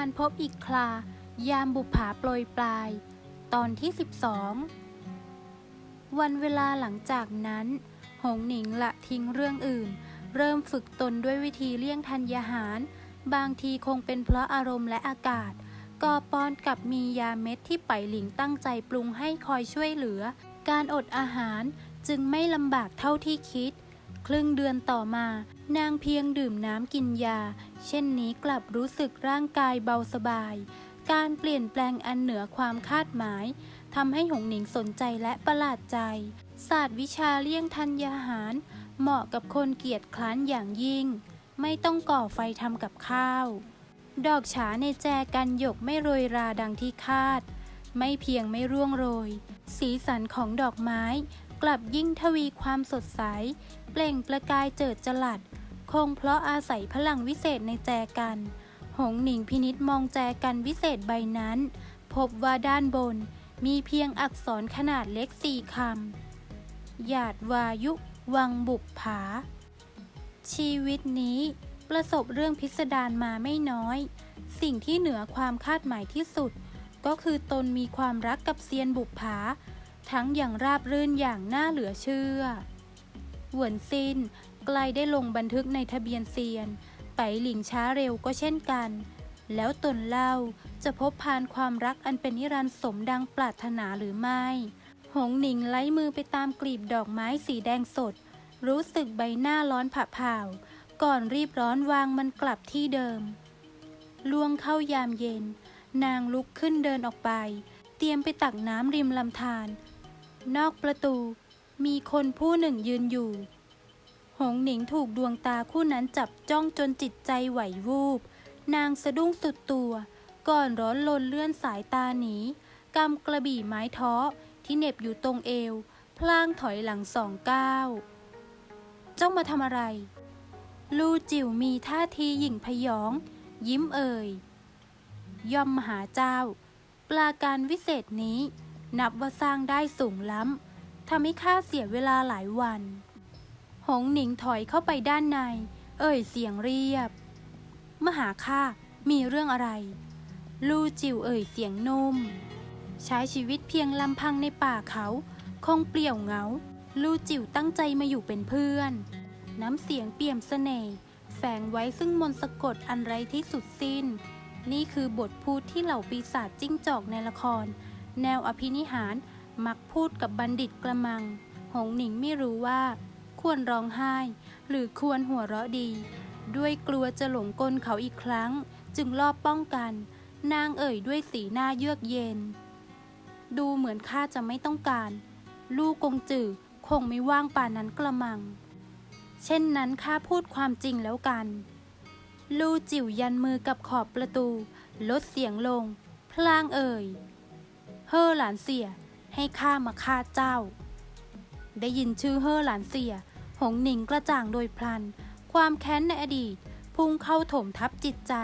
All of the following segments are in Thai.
านพบอีกคลา ยามบุปผาโปรยปลาย ตอนที่ 12 วันเวลาหลังจากนั้น หงหนิงละทิ้งเรื่องอื่น เริ่มฝึกตนด้วยวิธีเลี่ยงทัญญาหาร บางทีคงเป็นเพราะอารมณ์และอากาศก็ป้อนกับมียาเม็ดที่ไปหลิงตั้งใจปรุงให้คอยช่วยเหลือ การอดอาหารจึงไม่ลำบากเท่าที่คิด ครึ่งเดือนต่อมา นางเพียงดื่มน้ำกินยา เช่นนี้กลับรู้สึกร่างกายเบาสบาย การเปลี่ยนแปลงอันเหนือความคาดหมายทำให้หงหนิงสนใจและประหลาดใจ ศาสตร์วิชาเลี่ยงทัญญาหาร เหมาะกับคนเกียจคร้านอย่างยิ่ง ไม่ต้องก่อไฟทำกับข้าว ดอกฉาในแจกันหยกไม่โรยราดังที่คาด ไม่เพียงไม่ร่วงโรย สีสันของดอกไม้ กลับยิ่งทวีความสดใส เปล่งประกายเจิดจลัด คงเพราะอาศัยพลังวิเศษในแจกัน หงหนิงพินิษมองแจกันวิเศษใบนั้น พบว่าด้านบนมีเพียงอักษรขนาดเล็กสี่คำ หยาดวายุ วังบุปผา ชีวิตนี้ประสบเรื่องพิสดารมาไม่น้อย สิ่งที่เหนือความคาดหมายที่สุด ก็คือตนมีความรักกับเซียนบุปผา ทั้งอย่างราบรื่นอย่างน่าเหลือเชื่อ หวนซินไกลได้ลงบันทึกในทะเบียนเซียน ไปหลิงช้าเร็วก็เช่นกัน แล้วตนเล่าจะพบพานความรักอันเป็นนิรันดร์สมดังปรารถนาหรือไม่ หงหนิงไล้มือไปตามกลีบดอกไม้สีแดงสด รู้สึกใบหน้าร้อนผะเผาก่อนรีบร้อนวางมันกลับที่เดิม ล่วงเข้ายามเย็น นางลุกขึ้นเดินออกไป เตรียมไปตักน้ำริมลำธาร นอกประตู มีคนผู้หนึ่งยืนอยู่ หงหนิงถูกดวงตาคู่นั้นจับจ้องจนจิตใจไหววูบ นางสะดุ้งสุดตัว ก่อนร้อนลนเลื่อนสายตาหนีกำกระบี่ไม้ท้อที่เน็บอยู่ตรงเอว พลางถอยหลังสองก้าวเจ้ามาทำอะไร ลู่จิ๋วมีท่าทีหยิ่งพยอง ยิ้มเอ่ย ย่อมมหาเจ้า ปลาการวิเศษนี้ นับว่าสร้างได้สูงล้ำทำให้ข้าเสียเวลาหลายวัน หงหนิงถอยเข้าไปด้านใน เอ่ยเสียงเรียบมหาข้ามีเรื่องอะไร ลู่จิวเอ่ยเสียงนุ่ม ใช้ชีวิตเพียงลำพังในป่าเขา คงเปลี่ยวเหงา ลู่จิวตั้งใจมาอยู่เป็นเพื่อน น้ำเสียงเปี่ยมเสน่ห์แฝงไว้ซึ่งมนต์สะกดอันไร้ที่สุดสิ้น นี่คือบทพูดที่เหล่าปีศาจจิ้งจอกในละคร แนวอภินิหาร มักพูดกับบัณฑิตกระมัง หงหนิงไม่รู้ว่า ควรร้องไห้ หรือควรหัวเราะดี ด้วยกลัวจะหลงกลเขาอีกครั้ง จึงรอบป้องกัน นางเอ่ยด้วยสีหน้าเยือกเย็น ดูเหมือนข้าจะไม่ต้องการ ลูกกงจือคงไม่ว่างป่านนั้นกระมัง เช่นนั้นข้าพูดความจริงแล้วกัน ลู่จิ๋วยันมือกับขอบประตู ลดเสียงลง พลางเอ่ย เฮ่อหลานเสีย ให้ข้ามาฆ่าเจ้า ได้ยินชื่อเฮ่อหลานเสีย หงหนิงกระจ่างโดยพลัน ความแค้นในอดีต พุ่งเข้าถมทับจิตใจ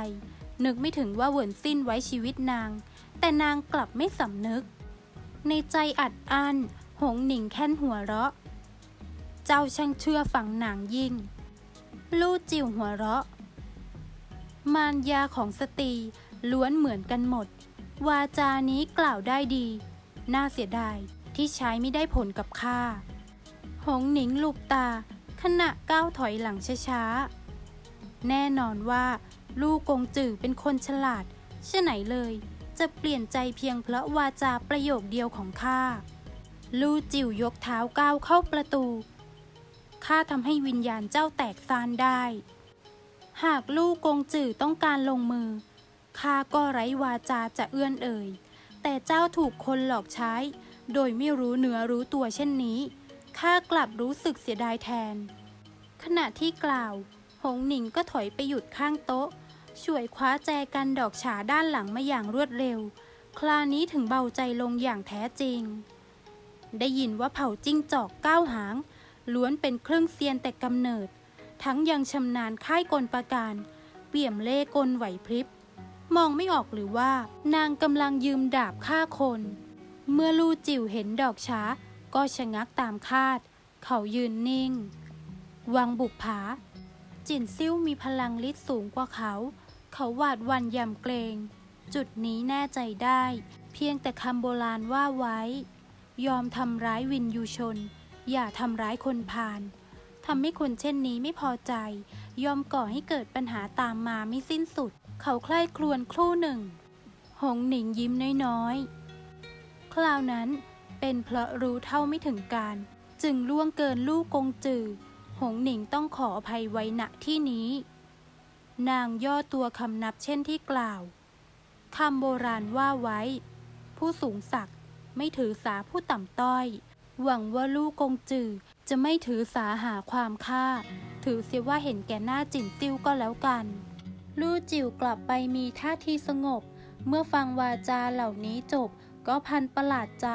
นึกไม่ถึงว่าเหวินสิ้นไว้ชีวิตนาง แต่นางกลับไม่สำนึก ในใจอัดอั้นหงหนิงแค้นหัวเราะ เจ้าช่างเชื่อฝังหนางยิ่ง ลู่จิ๋วหัวเราะ มารยาของสตรีล้วนเหมือนกันหมด วาจานี้กล่าวได้ดี น่าเสียดายที่ใช้ไม่ได้ผลกับข้า หงหนิงหลุบตา ขณะก้าวถอยหลังช้าๆ แน่นอนว่า ลูกกงจื่อเป็นคนฉลาดเช่นไหนเลย จะเปลี่ยนใจเพียงเพราะวาจาประโยคเดียวของข้า ลู่จิ๋วยกเท้าก้าวเข้าประตู ข้าทำให้วิญญาณเจ้าแตกซานได้ หากลูกกงจื่อต้องการลงมือ ข้าก็ไร้วาจาจะเอื้อนเอ่ย แต่เจ้าถูกคนหลอกใช้ โดยไม่รู้เนื้อรู้ตัวเช่นนี้ ข้ากลับรู้สึกเสียดายแทน ขณะที่กล่าว หงหนิงก็ถอยไปหยุดข้างโต๊ะ ช่วยคว้าแจกันดอกฉาด้านหลังมาอย่างรวดเร็ว คลานี้ถึงเบาใจลงอย่างแท้จริง ได้ยินว่าเผ่าจิ้งจอกก้าวหาง ล้วนเป็นเครื่องเซียนแต่กำเนิด ทั้งยังชำนาญค่ายกลประการ เปี่ยมเล่กลไหวพริบ มองไม่ออกหรือว่านางกำลังยืมดาบฆ่าคน เมื่อลู่จิ๋วเห็นดอกช้า ก็ชะงักตามคาด เขายืนนิ่ง วังบุปผา จินซิ่วมีพลังฤทธิ์สูงกว่าเขา เขาหวาดวันยำเกรง จุดนี้แน่ใจได้ เพียงแต่คำโบราณว่าไว้ ยอมทำร้ายวินยูชน อย่าทำร้ายคนพาลทำให้คนเช่นนี้ไม่พอใจ ยอมก่อให้เกิดปัญหาตามมาไม่สิ้นสุด เขาใคร่ครวญครู่หนึ่ง หงหนิงยิ้มน้อยๆ คราวนั้นเป็นเพราะรู้เท่าไม่ถึงการ จึงล่วงเกินลูกกงจือ หงหนิงต้องขออภัยไว้ณที่นี้ นางย่อตัวคำนับเช่นที่กล่าวคำโบราณว่าไว้ ผู้สูงศักดิ์ไม่ถือสาผู้ต่ำต้อย หวังว่าลูกกงจือจะไม่ถือสาหาความค่า ถือเสียว่าเห็นแก่หน้าจินติ้วก็แล้วกัน ลู่จิ๋วกลับไปมีท่าทีสงบ เมื่อฟังวาจาเหล่านี้จบก็พันประหลาดใจ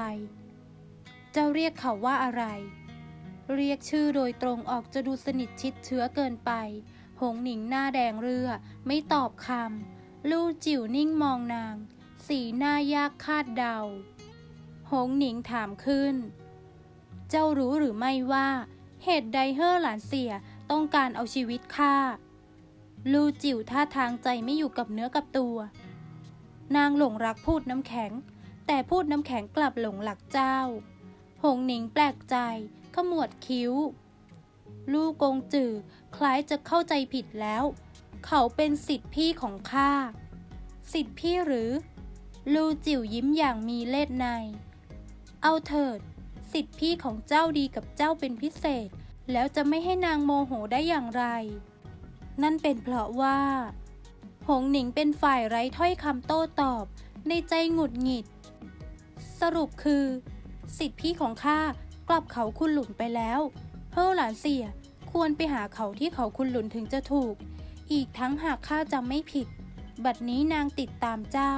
จ้าเรียกเขาว่าอะไร เรียกชื่อโดยตรงออกจะดูสนิทชิดเชื้อเกินไป หงหนิงหน้าแดงเรือ ไม่ตอบคำลู่จิ๋วนิ่งมองนาง สีหน้ายากคาดเดา หงหนิงถามขึ้น เจ้ารู้หรือไม่ว่า เหตุใดเฮ่อหลานเสียต้องการเอาชีวิตข้า ลู่จิ๋วท่าทางใจไม่อยู่กับเนื้อกับตัว นางหลงรักพูดน้ำแข็ง แต่พูดน้ำแข็งกลับหลงหลักเจ้า หงหนิงแปลกใจขมวดคิ้ว ลู่กงจือคล้ายจะเข้าใจผิดแล้ว เขาเป็นสิทธิพี่ของข้า สิทธิพี่หรือ ลู่จิ๋วยิ้มอย่างมีเล่ห์ใน เอาเถิด สิทธิพี่ของเจ้าดีกับเจ้าเป็นพิเศษ แล้วจะไม่ให้นางโมโหได้อย่างไร นั่นเป็นเพราะว่า หงหนิงเป็นฝ่ายไร้ถ้อยคำโต้ตอบ ในใจหงุดหงิด สรุปคือ สิทธิพี่ของข้ากลับเขาคุณหลุนไปแล้วเฮ้อหลานเสียควรไปหาเขาที่เขาคุณหลุนถึงจะถูก อีกทั้งหากข้าจำไม่ผิด บัดนี้นางติดตามเจ้า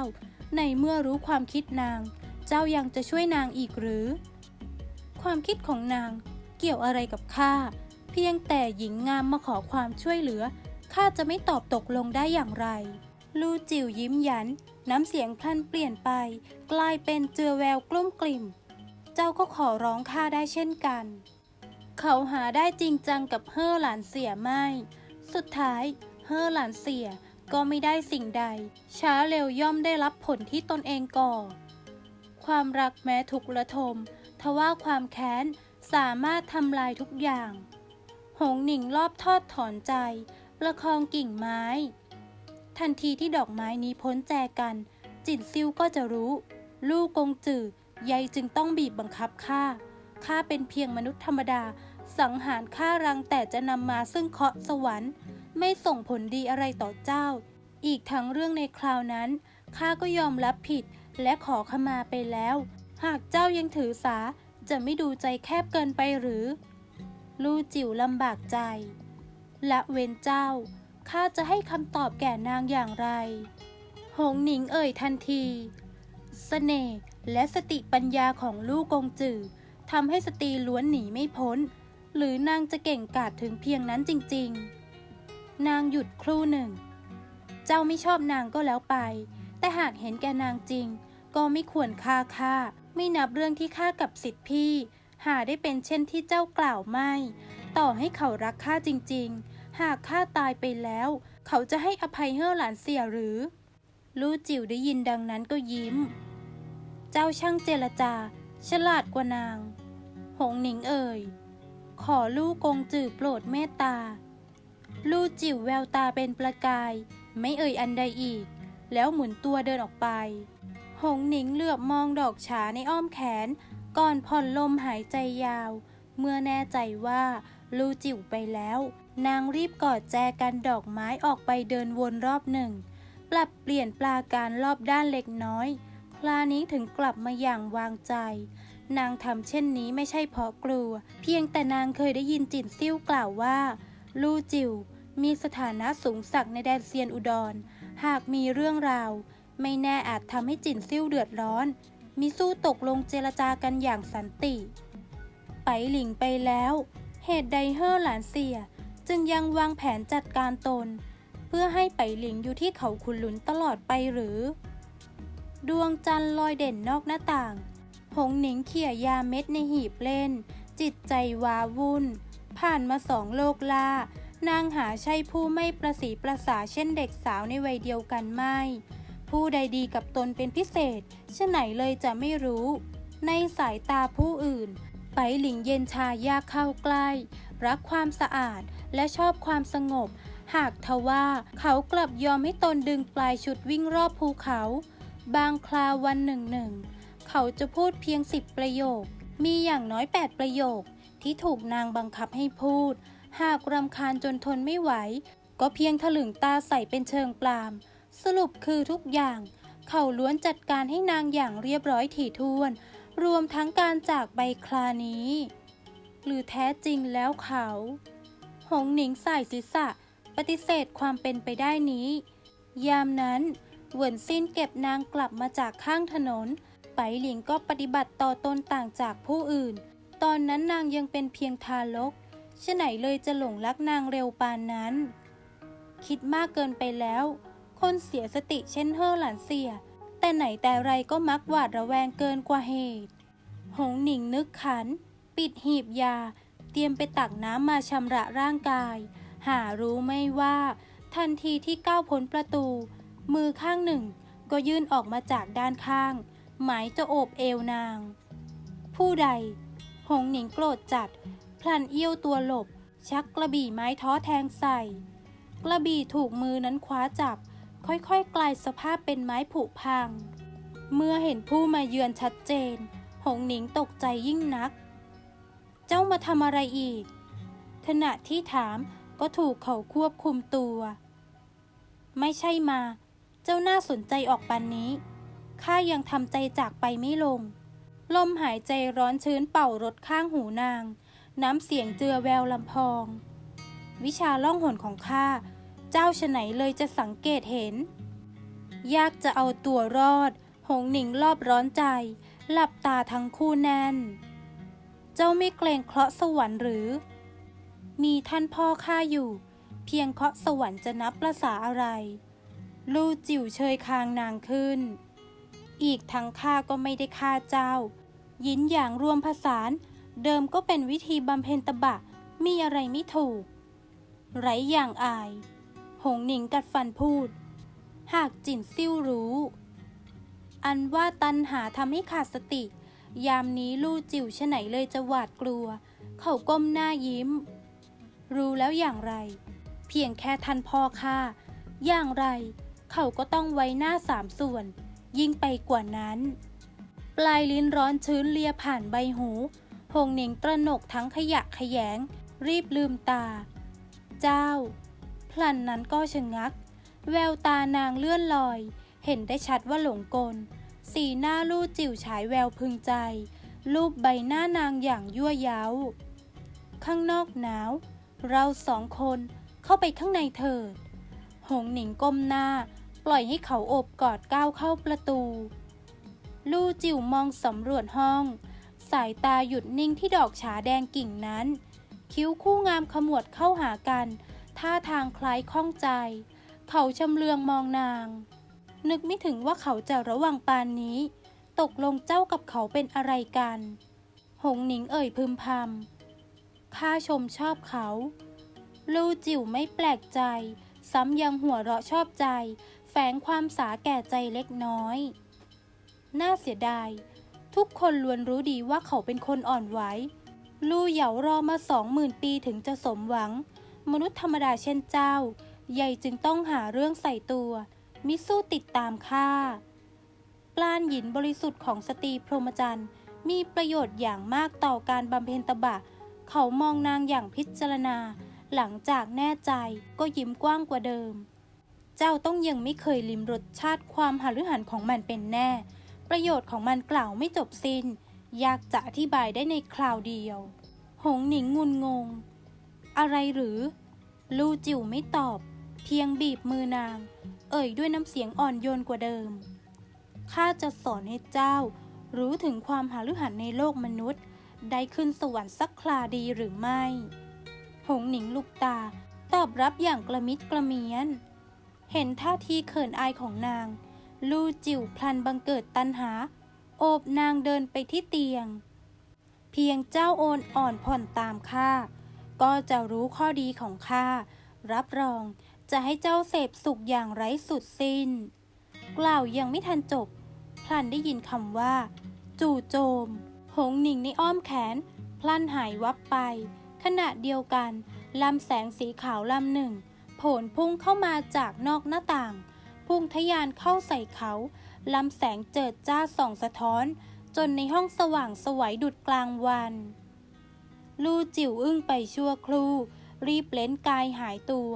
ในเมื่อรู้ความคิดนาง เจ้ายังจะช่วยนางอีกหรือ ความคิดของนางเกี่ยวอะไรกับข้าเพียงแต่หญิงงามมาขอความช่วยเหลือ ข้าจะไม่ตอบตกลงได้อย่างไร ลู่จิ๋วยิ้มยัน น้ำเสียงพลันเปลี่ยนไป กลายเป็นเจือแววกลุ้มกลิ่ม เจ้าก็ขอร้องข้าได้เช่นกัน เขาหาได้จริงจังกับเฮ่อหลานเสียไม่ สุดท้ายเฮ่อหลานเสียก็ไม่ได้สิ่งใด ช้าเร็วย่อมได้รับผลที่ตนเองก่อ ความรักแม้ทุกข์ระทม ทว่าความแค้นสามารถทำลายทุกอย่าง หงหนิงรอบทอดถอนใจ ประคองกิ่งไม้ ทันทีที่ดอกไม้นี้พ้นแจกัน จินซิวก็จะรู้ ลูกกงจือยายจึงต้องบีบบังคับข้าข้าเป็นเพียงมนุษย์ธรรมดา สังหารข้ารังแต่จะนำมาซึ่งเคาะสวรรค์ ไม่ส่งผลดีอะไรต่อเจ้า อีกทั้งเรื่องในคราวนั้นข้าก็ยอมรับผิดและขอขมาไปแล้ว หากเจ้ายังถือสาจะไม่ดูใจแคบเกินไปหรือ ลู่จิ๋วลำบากใจ และเว้นเจ้า ข้าจะให้คำตอบแก่นางอย่างไร หงหนิงเอ่ยทันทีเสน่ห์และสติปัญญาของลูกกงจือทำให้สตรีล้วนหนีไม่พ้น หรือนางจะเก่งกาจถึงเพียงนั้นจริง ๆ นางหยุดครู่หนึ่ง เจ้าไม่ชอบนางก็แล้วไป แต่หากเห็นแก่นางจริง ก็ไม่ควรฆ่าข้าไม่นับเรื่องที่ข้ากับสิทธิพี่ หาได้เป็นเช่นที่เจ้ากล่าวไม่ ต่อให้เขารักข้าจริงๆ หากข้าตายไปแล้ว เขาจะให้อภัยเฮ่อหลานเสียหรือ ลู่จิ๋วได้ยินดังนั้นก็ยิ้ม เจ้าช่างเจรจา ฉลาดกว่านาง หงหนิงเอ่ย ขอลู่กงจื่อโปรดเมตตา ลู่จิ๋วแววตาเป็นประกาย ไม่เอ่ยอันใดอีก แล้วหมุนตัวเดินออกไป หงหนิงเหลือบมองดอกฉาในอ้อมแขน ก่อนผ่อนลมหายใจยาว เมื่อแน่ใจว่า ลู่จิ๋วไปแล้ว นางรีบกอดแจกันดอกไม้ออกไปเดินวนรอบหนึ่ง ปรับเปลี่ยนปลาการรอบด้านเล็กน้อย คลานี้ถึงกลับมาอย่างวางใจ นางทำเช่นนี้ไม่ใช่เพราะกลัว เพียงแต่นางเคยได้ยินจินซิ่วกล่าวว่า ลู่จิ๋วมีสถานะสูงสักในแดนเซียนอุดร หากมีเรื่องราว ไม่แน่อาจทำให้จินซิ่วเดือดร้อน มีสู้ตกลงเจรจากันอย่างสันติ ไปหลิงไปแล้ว เหตุใดเฮอหลานเสียจึงยังวางแผนจัดการตน เพื่อให้ไปหลิงอยู่ที่เขาคุนหลุนตลอดไปหรือ ดวงจันทร์ลอยเด่นนอกหน้าต่าง หงหนิงเขี่ยยาเม็ดในหีบเล่น จิตใจวาวุ่น ผ่านมาสองโลกล่านางหาใช่ผู้ไม่ประสีประสาเช่นเด็กสาวในวัยเดียวกันไม่ ผู้ใดดีกับตนเป็นพิเศษชะไหนเลยจะไม่รู้ ในสายตาผู้อื่น ไปหลิงเย็นชายากเข้าใกล้ รักความสะอาดและชอบความสงบ หากทว่าเขากลับยอมให้ตนดึงปลายชุดวิ่งรอบภูเขา บางคราววันหนึ่งหนึ่ง เขาจะพูดเพียงสิบประโยค มีอย่างน้อยแปดประโยค ที่ถูกนางบังคับให้พูด หากรำคาญจนทนไม่ไหว ก็เพียงถลึงตาใส่เป็นเชิงปลาม สรุปคือทุกอย่าง เขาล้วนจัดการให้นางอย่างเรียบร้อยถี่ถ้วน รวมทั้งการจากใบคลานี้ หรือแท้จริงแล้วเขา หงหนิงใส่ศีรษะปฏิเสธความเป็นไปได้นี้ ยามนั้นเหวินซินเก็บนางกลับมาจากข้างถนน ไปหลิงก็ปฏิบัติต่อตนต่างจากผู้อื่น ตอนนั้นนางยังเป็นเพียงทารกฉะไหนเลยจะหลงรักนางเร็วปานนั้น คิดมากเกินไปแล้ว คนเสียสติเช่นเฮอหลานเสีย แต่ไหนแต่ไรก็มักหวาดระแวงเกินกว่าเหตุ หงหนิงนึกขัน ปิดหีบยา เตรียมไปตักน้ำมาชำระร่างกาย หารู้ไม่ว่า ทันทีที่ก้าวพ้นประตู มือข้างหนึ่งก็ยื่นออกมาจากด้านข้าง หมายจะโอบเอวนาง ผู้ใด หงหนิงโกรธจัด พลันเอี้ยวตัวหลบ ชักกระบี่ไม้ท้อแทงใส่ กระบี่ถูกมือนั้นคว้าจับ ค่อยๆ กลายสภาพเป็นไม้ผุพัง เมื่อเห็นผู้มาเยือนชัดเจน หงหนิงตกใจยิ่งนัก เจ้ามาทำอะไรอีก ขณะที่ถามก็ถูกเขาควบคุมตัว ไม่ใช่มา เจ้าน่าสนใจออกปันนี้ข้ายังทำใจจากไปไม่ลง ลมหายใจร้อนชื้นเป่ารถข้างหูนาง น้ำเสียงเจือแววลำพอง วิชาล่องหนของข้า เจ้าฉะไหนเลยจะสังเกตเห็น ยากจะเอาตัวรอด หงหนิงรอบร้อนใจ หลับตาทั้งคู่แน่น เจ้าไม่เกรงเคราะห์สวรรค์หรือ มีท่านพ่อข้าอยู่ เพียงเคราะห์สวรรค์จะนับประสาอะไร ลู่จิ๋วเชยคางนางขึ้น อีกทั้งข้าก็ไม่ได้ฆ่าเจ้า ยินอย่างรวมผสาน เดิมก็เป็นวิธีบำเพ็ญตบะ มีอะไรไม่ถูก ไรอย่างอาย หงหนิงกัดฟันพูด หากจินซิ่วรู้ อันว่าตันหาทำให้ขาดสติ ยามนี้ลู่จิ๋วชะไหนเลยจะหวาดกลัว เขาก้มหน้ายิ้ม รู้แล้วอย่างไร เพียงแค่ท่านพ่อข้าอย่างไร เขาก็ต้องไว้หน้าสามส่วน ยิ่งไปกว่านั้น ปลายลิ้นร้อนชื้นเลียผ่านใบหูหงหนิงตระหนกทั้งขยะขยง รีบลืมตา เจ้า พลันนั้นก็ชะงัก แววตานางเลื่อนลอย เห็นได้ชัดว่าหลงกล สีหน้าลู่จิ๋วฉายแววพึงใจ รูปใบหน้านางอย่างยั่วเย้าข้างนอกหนาว เราสองคนเข้าไปข้างในเถิด หงหนิงก้มหน้า ปล่อยให้เขาโอบกอดก้าวเข้าประตู ลู่จิ๋วมองสำรวจห้อง สายตาหยุดนิ่งที่ดอกฉาแดงกิ่งนั้น คิ้วคู่งามขมวดเข้าหากัน ท่าทางคล้ายข้องใจ เขาชำเลืองมองนาง นึกไม่ถึงว่าเขาจะระวังปานนี้ ตกลงเจ้ากับเขาเป็นอะไรกัน หงหนิงเอ่ยพึมพำข้าชมชอบเขาลู่จิ๋วไม่แปลกใจ ซ้ำยังหัวเราะชอบใจ แฝงความสาแก่ใจเล็กน้อย น่าเสียดาย ทุกคนล้วนรู้ดีว่าเขาเป็นคนอ่อนไหวลู่เหยารอมาสองหมื่นปีถึงจะสมหวัง มนุษย์ธรรมดาเช่นเจ้า ใหญ่จึงต้องหาเรื่องใส่ตัว มิสู้ติดตามข้าปล้านหยินบริสุทธิ์ของสตรีพรหมจรรย์ มีประโยชน์อย่างมากต่อการบำเพ็ญตบะ เขามองนางอย่างพิจารณา หลังจากแน่ใจก็ยิ้มกว้างกว่าเดิม เจ้าต้องยังไม่เคยลิมรสชาติความหฤหันของมันเป็นแน่ ประโยชน์ของมันกล่าวไม่จบสิน้น ยากจะอธิบายได้ในคราวเดียว หงหนิงงุนงง อะไรหรือ ลู่จิ๋วไม่ตอบ เพียงบีบมือนาง เอ่ยด้วยน้ำเสียงอ่อนโยนกว่าเดิม ข้าจะสอนให้เจ้า รู้ถึงความหฤหันในโลกมนุษย์ ได้ขึ้นสวรรค์สักคราดีหรือไม่ หงหนิงลูกตา ตอบรับอย่างกระมิดกระเมียน เห็นท่าทีเขินอายของนาง ลู่จิ๋วพลันบังเกิดตันหา โอบนางเดินไปที่เตียง เพียงเจ้าโอนอ่อนผ่อนตามข้า ก็จะรู้ข้อดีของข้า รับรองจะให้เจ้าเสพสุขอย่างไร้สุดสิ้น กล่าวยังไม่ทันจบ พลันได้ยินคำว่า จู่โจม หงหนิงในอ้อมแขน พลันหายวับไป ขณะเดียวกันลำแสงสีขาวลำหนึ่งโผลพุ่งเข้ามาจากนอกหน้าต่าง พุ่งทะยานเข้าใส่เขาลำแสงเจิดจ้าส่องสะท้อน จนในห้องสว่างสวัยดุดกลางวัน ลู่จิ๋วอึ้งไปชั่วครู่ รีบเล้นกายหายตัว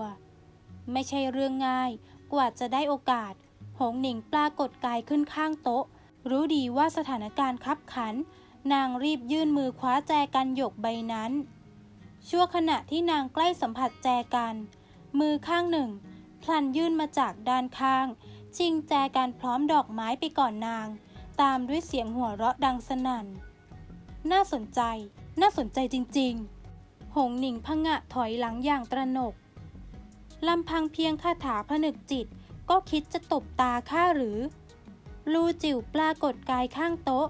ไม่ใช่เรื่องง่ายกว่าจะได้โอกาส หงหนิงปรากฏกายขึ้นข้างโต๊ะ รู้ดีว่าสถานการณ์คับขัน นางรีบยื่นมือคว้าแจกันหยกใบนั้น ชั่วขณะที่นางใกล้สัมผัสแจกัน มือข้างหนึ่ง พลันยื่นมาจากด้านข้าง ชิงแจกันพร้อมดอกไม้ไปก่อนนาง ตามด้วยเสียงหัวเราะดังสนั่น น่าสนใจ น่าสนใจจริงๆ หงหนิงพงะถอยหลังอย่างตระหนก ลำพังเพียงคาถาผนึกจิต ก็คิดจะตบตาข้าหรือ ลูจิ๋วปรากฏกายข้างโต๊ะ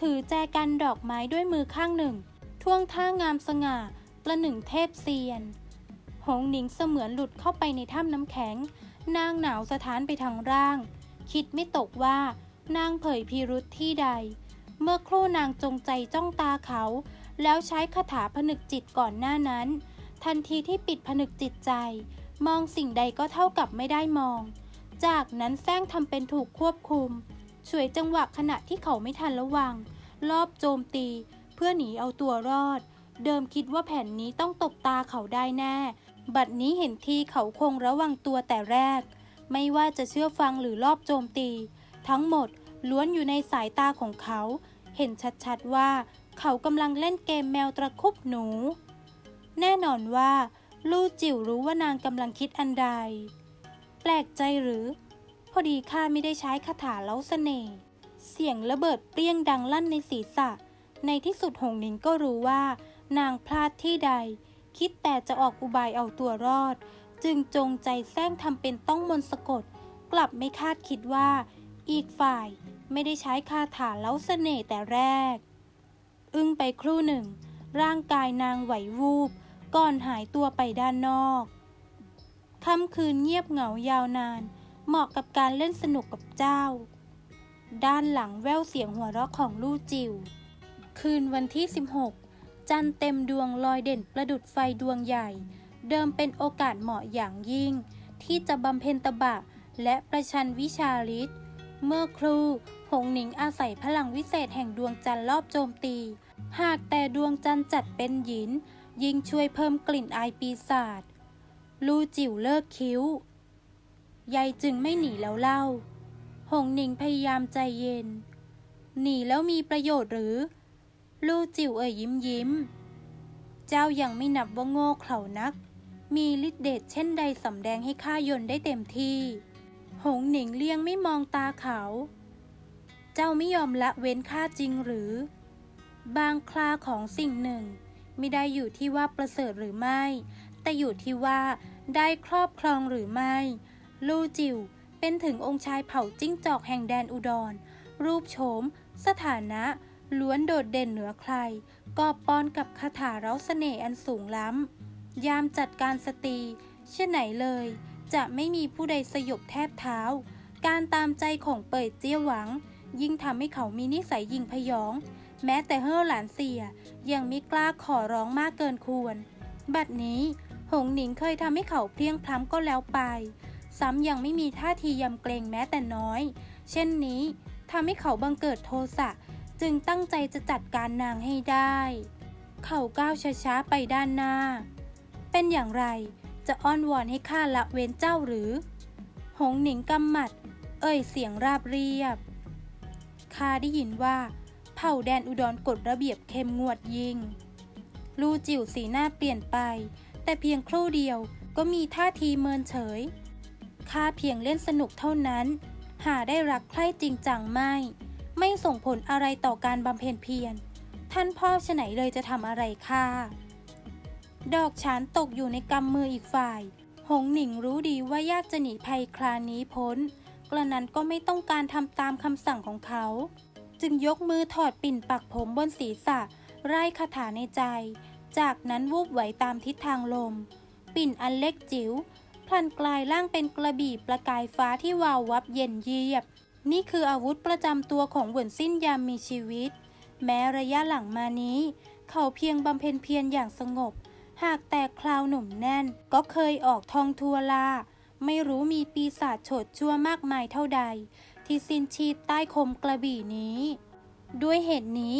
ถือแจกันดอกไม้ด้วยมือข้างหนึ่ง ท่วงท่างามสง่า ประหนึ่งเทพเซียน หงหนิงเสมือนหลุดเข้าไปในถ้ำน้ำแข็ง นางหนาวสะท้านไปทางร่าง คิดไม่ตกว่านางเผยพิรุธที่ใด เมื่อครู่นางจงใจจ้องตาเขา แล้วใช้คาถาผนึกจิตก่อนหน้านั้น ทันทีที่ปิดผนึกจิตใจ มองสิ่งใดก็เท่ากับไม่ได้มอง จากนั้นแซงทำเป็นถูกควบคุมช่วยจังหวะขณะที่เขาไม่ทันระวัง รอบโจมตี เพื่อหนีเอาตัวรอด เดิมคิดว่าแผนนี้ต้องตกตาเขาได้แน่ บัดนี้เห็นทีเขาคงระวังตัวแต่แรก ไม่ว่าจะเชื่อฟังหรือรอบโจมตี ทั้งหมดล้วนอยู่ในสายตาของเขา เห็นชัดๆว่า เขากำลังเล่นเกมแมวตะคุบหนู แน่นอนว่า ลู่จิ๋วรู้ว่านางกำลังคิดอันใด แปลกใจหรือ พอดีข้าไม่ได้ใช้คาถาเล้าเสน่ห์เสียงระเบิดเปรี้ยงดังลั่นในศีรษะ ในที่สุดหงหนิงก็รู้ว่า นางพลาดที่ใด คิดแต่จะออกอุบายเอาตัวรอด จึงจงใจแซงทำเป็นต้องมนต์สะกด กลับไม่คาดคิดว่า อีกฝ่ายไม่ได้ใช้คาถาเล้าเสน่ห์แต่แรก อึ้งไปครู่หนึ่ง ร่างกายนางไหววูบ ก่อนหายตัวไปด้านนอกค่ำคืนเงียบเหงายาวนาน เหมาะกับการเล่นสนุกกับเจ้า ด้านหลังแววเสียงหัวเราะของลู่จิว คืนวันที่ 16 จันเต็มดวงลอยเด่นประดุดไฟดวงใหญ่ เดิมเป็นโอกาสเหมาะอย่างยิ่ง ที่จะบำเพ็ญตบะและประชันวิชาฤทธิ์เมื่อครูหงหนิงอาศัยพลังวิเศษแห่งดวงจันทร์รอบโจมตี หากแต่ดวงจันทร์จัดเป็นหยิน ยิ่งช่วยเพิ่มกลิ่นอายปีศาจลู่จิ๋วเลิกคิ้วยายจึงไม่หนีแล้วเล่า หงหนิงพยายามใจเย็น หนีแล้วมีประโยชน์หรือ ลู่จิ๋วเอ่ยยิ้มยิ้ม เจ้ายังไม่นับว่าโง่เขลานัก มีฤทธิ์เดชเช่นใดสำแดงให้ข้ายนได้เต็มที่ หงหนิงเลี่ยงไม่มองตาเขา เจ้าไม่ยอมละเว้นข้าจริงหรือ บางคลาของสิ่งหนึ่ง ไม่ได้อยู่ที่ว่าประเสริฐหรือไม่ แต่อยู่ที่ว่าได้ครอบครองหรือไม่ ลู่จิวเป็นถึงองค์ชายเผ่าจิ้งจอกแห่งแดนอุดร รูปโฉม สถานะ ล้วนโดดเด่นเหนือใครก็ปอนกับคาถาเร้าเสน่ห์อันสูงล้ำ ยามจัดการสตรีเช่นไหนเลย จะไม่มีผู้ใดสยบแทบเท้า การตามใจของเปิดเจี้ยหวัง ยิ่งทำให้เขามีนิสัยยิงพยอง แม้แต่เฮอหลานเสียยังไม่กล้าขอร้องมากเกินควร บัดนี้ หงหนิงเคยทำให้เขาเพลียงพล้ำก็แล้วไป ซ้ำยังไม่มีท่าทียำเกรงแม้แต่น้อย เช่นนี้ทำให้เขาบังเกิดโทสะจึงตั้งใจจะจัดการนางให้ได้ เขาก้าวช้าๆไปด้านหน้า เป็นอย่างไรจะอ้อนวอนให้ข้าละเว้นเจ้าหรือ หงหนิงกำหมัด เอ่ยเสียงราบเรียบข้าได้ยินว่า เผ่าแดนอุดรกฎระเบียบเข้มงวดยิ่ง ลู่จิ๋วสีหน้าเปลี่ยนไป แต่เพียงครู่เดียวก็มีท่าทีเมินเฉย ข้าเพียงเล่นสนุกเท่านั้น หาได้รักใคร่จริงจังไม่ ไม่ส่งผลอะไรต่อการบำเพ็ญเพียร ท่านพ่อฉไหนเลยจะทำอะไรข้า ดอกฉานตกอยู่ในกำมืออีกฝ่าย หงหนิงรู้ดีว่ายากจะหนีภัยคลานี้พ้น กระนั้นก็ไม่ต้องการทำตามคำสั่งของเขา จึงยกมือถอดปิ่นปักผมบนศีรษะ ไร้คาถาในใจ จากนั้นวูบไหวตามทิศทางลม ปิ่นอันเล็กจิ๋วพลันกลายร่างเป็นกระบี่ประกายฟ้าที่วาววับเย็นเยียบ นี่คืออาวุธประจำตัวของเหวินสิ้นยามมีชีวิต แม้ระยะหลังมานี้ เขาเพียงบำเพ็ญเพียรอย่างสงบ หากแต่คราวหนุ่มแน่น ก็เคยออกทองทัวลา ไม่รู้มีปีศาจโฉดชั่วมากมายเท่าใด ที่สิ้นชีพใต้คมกระบี่นี้ ด้วยเหตุนี้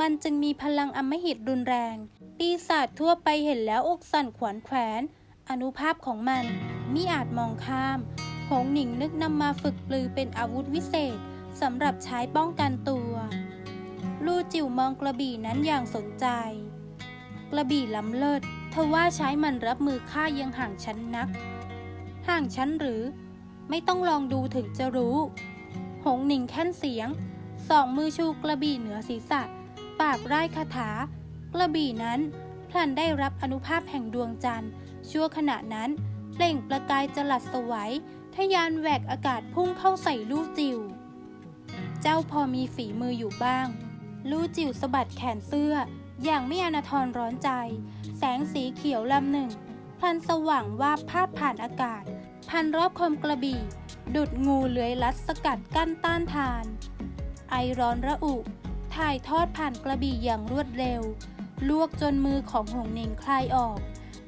มันจึงมีพลังอมหิตรุนแรง ปีศาจทั่วไปเห็นแล้วอกสั่นขวัญแขวน อนุภาพของมันมิอาจมองข้ามหงหนิงนึกนำมาฝึกปลือเป็นอาวุธวิเศษสำหรับใช้ป้องกันตัว ลู่จิ๋วมองกระบี่นั้นอย่างสนใจ กระบี่ล้ำเลิศทว่าใช้มันรับมือข้ายังห่างชั้นนัก ห่างชั้นหรือ ไม่ต้องลองดูถึงจะรู้ หงหนิงแค่นเสียง สองมือชูกระบี่เหนือศีรษะ ปากไร้คาถา กระบี่นั้นพลันได้รับอนุภาพแห่งดวงจันทร์ ชั่วขณะนั้นเปล่งประกายจลัดสวัยทยานแหวกอากาศพุ่งเข้าใส่ลู่จิวเจ้าพอมีฝีมืออยู่บ้าง ลู่จิวสะบัดแขนเสื้อ อย่างไม่อนาทรร้อนใจ แสงสีเขียวลำหนึ่งพลันสว่างวาบพาดผ่านอากาศ พันรอบคมกระบี่ ดุดงูเลื้อยลัดสกัดกั้นต้านทาน ไอร้อนระอุ ถ่ายทอดผ่านกระบี่อย่างรวดเร็ว ลวกจนมือของหงเน่งคลายออก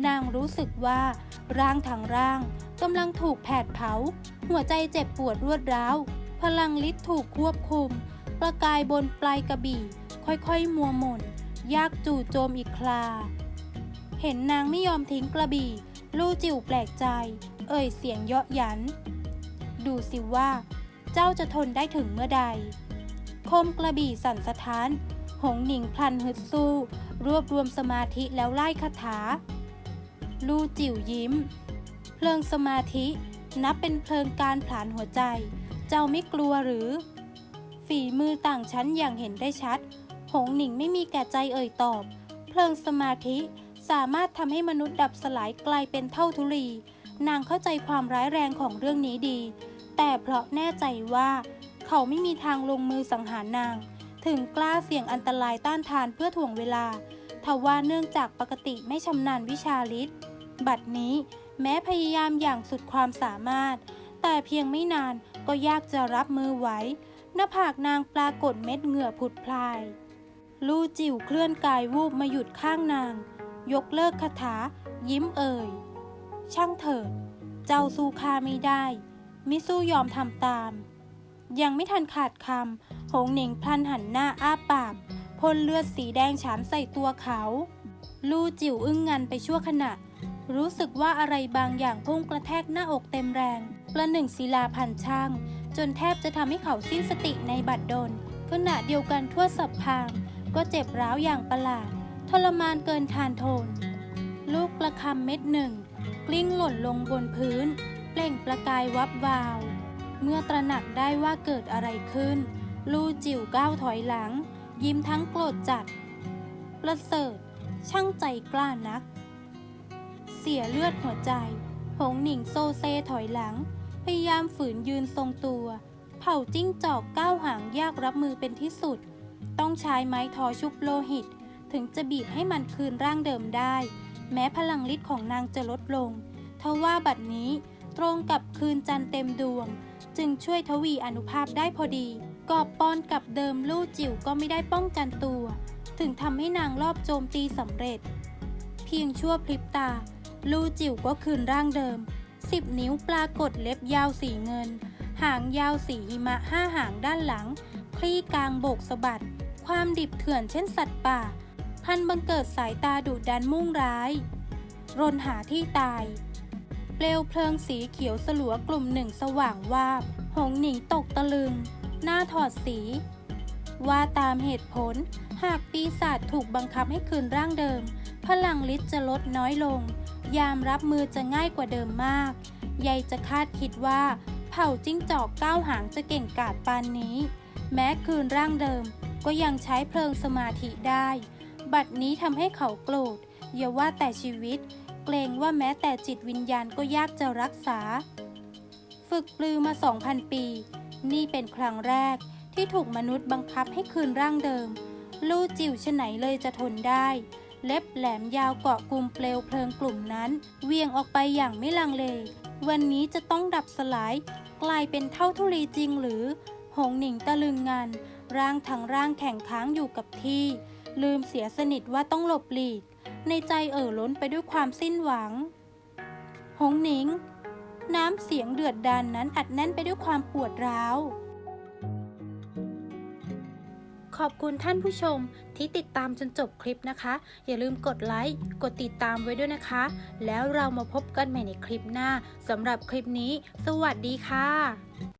นางรู้สึกว่า ร่างทั้งร่างกำลังถูกแผดเผา หัวใจเจ็บปวดรวดร้าว พลังฤทธิ์ถูกควบคุม ประกายบนปลายกระบี่ ค่อยๆ มัวหม่น ยากจู่โจมอีกคลา เห็นนางไม่ยอมทิ้งกระบี่ ลู่จิ๋วแปลกใจ เอ่ยเสียงเยาะหยัน ดูสิว่า เจ้าจะทนได้ถึงเมื่อใด คมกระบี่สั่นสะท้าน หงหนิงพลันฮึดสู้ รวบรวมสมาธิแล้วไล่คาถา ลู่จิ๋วยิ้ม เพลิงสมาธินับเป็นเพลิงการผลาญหัวใจ เจ้าไม่กลัวหรือ ฝีมือต่างชั้นอย่างเห็นได้ชัด หงหนิงไม่มีแก่ใจเอ่ยตอบ เพลิงสมาธิสามารถทำให้มนุษย์ดับสลายกลายเป็นเท่าทุลี นางเข้าใจความร้ายแรงของเรื่องนี้ดี แต่เพราะแน่ใจว่า เขาไม่มีทางลงมือสังหารนาง ถึงกล้าเสี่ยงอันตรายต้านทานเพื่อถ่วงเวลาทว่าเนื่องจากปกติไม่ชำนาญวิชาฤทธิ์บัดนี้แม้พยายามอย่างสุดความสามารถ แต่เพียงไม่นานก็ยากจะรับมือไหวหน้าผากนางปรากฏเม็ดเหงื่อผุดพลาย ลู่จิ๋วเคลื่อนกายวูบมาหยุดข้างนาง ยกเลิกคาถา ยิ้มเอ่ย ช่างเถิด เจ้าสู้ข้าไม่ได้ มิสู้ยอมทำตาม ยังไม่ทันขาดคำหงเหน่งพลันหันหน้าอ้าปากพ่นเลือดสีแดงฉานใส่ตัวเขา ลู่จิ๋วอึ้งงันไปชั่วขณะ รู้สึกว่าอะไรบางอย่างพุ่งกระแทกหน้าอกเต็มแรงประหนึ่งศิลาพันช่าง จนแทบจะทำให้เขาสิ้นสติในบัดดลขณะเดียวกันทั่วสับพาง ก็เจ็บร้าวอย่างประหลาดทรมานเกินทานโทน ลูกประคำเม็ดหนึ่ง กลิ้งหล่นลงบนพื้น เปล่งประกายวับวาว เมื่อตระหนักได้ว่าเกิดอะไรขึ้น ลู่จิ๋วก้าวถอยหลัง ยิ้มทั้งโกรธจัด ประเสริฐ ช่างใจกล้านัก เสียเลือดหัวใจ หงหนิงโซเซถอยหลัง พยายามฝืนยืนทรงตัว เผ่าจิ้งจอกก้าวหางยากรับมือเป็นที่สุด ต้องใช้ไม้ทอชุบโลหิต ถึงจะบีบให้มันคืนร่างเดิมได้ แม้พลังฤทธิ์ของนางจะลดลง ทว่าบัดนี้ตรงกับคืนจันทร์เต็มดวง จึงช่วยทวีอนุภาพได้พอดี กอบปอนกับเดิมลู่จิ๋วก็ไม่ได้ป้องกันตัว ถึงทำให้นางรอบโจมตีสำเร็จ เพียงชั่วพริบตา ลู่จิ๋วก็คืนร่างเดิมสิบนิ้วปรากฏเล็บยาวสีเงิน หางยาวสีหิมะห้าหางด้านหลัง คลี่กลางโบกสะบัด ความดิบเถื่อนเช่นสัตว์ป่า พันบังเกิดสายตาดุดันมุ่งร้าย รนหาที่ตาย เปลวเพลิงสีเขียวสลัวกลุ่มหนึ่งสว่างวาบ หงหนิงตกตะลึง หน้าถอดสี ว่าตามเหตุผล หากปีศาจถูกบังคับให้คืนร่างเดิม พลังฤทธิ์จะลดน้อยลง ยามรับมือจะง่ายกว่าเดิมมากยายจะคาดคิดว่า เผ่าจิ้งจอกก้าวหางจะเก่งกาจปานนี้ แม้คืนร่างเดิมก็ยังใช้เพลิงสมาธิได้ บัดนี้ทำให้เขาโกรธอย่าว่าแต่ชีวิต เกรงว่าแม้แต่จิตวิญญาณก็ยากจะรักษา ฝึกปลือมา 2,000 ปี นี่เป็นครั้งแรกที่ถูกมนุษย์บังคับให้คืนร่างเดิม ลู่จิ๋วชไหนเลยจะทนได้ เล็บแหลมยาวเกาะกลุ่มเปลวเพลิงกลุ่มนั้นเวียงออกไปอย่างไม่ลังเล วันนี้จะต้องดับสลาย กลายเป็นเท่าทุลีจริงหรือ หงหนิงตะลึงงานร่างทั้งร่างแข็งค้างอยู่กับที่ ลืมเสียสนิทว่าต้องหลบหลีก ในใจเอ่อล้นไปด้วยความสิ้นหวัง หงหนิง น้ำเสียงเดือดดานนั้นอัดแน่นไปด้วยความปวดร้าว ขอบคุณท่านผู้ชมที่ติดตามจนจบคลิปนะคะ อย่าลืมกดไลค์ กดติดตามไว้ด้วยนะคะ แล้วเรามาพบกันใหม่ในคลิปหน้าสำหรับคลิปนี้ สวัสดีค่ะ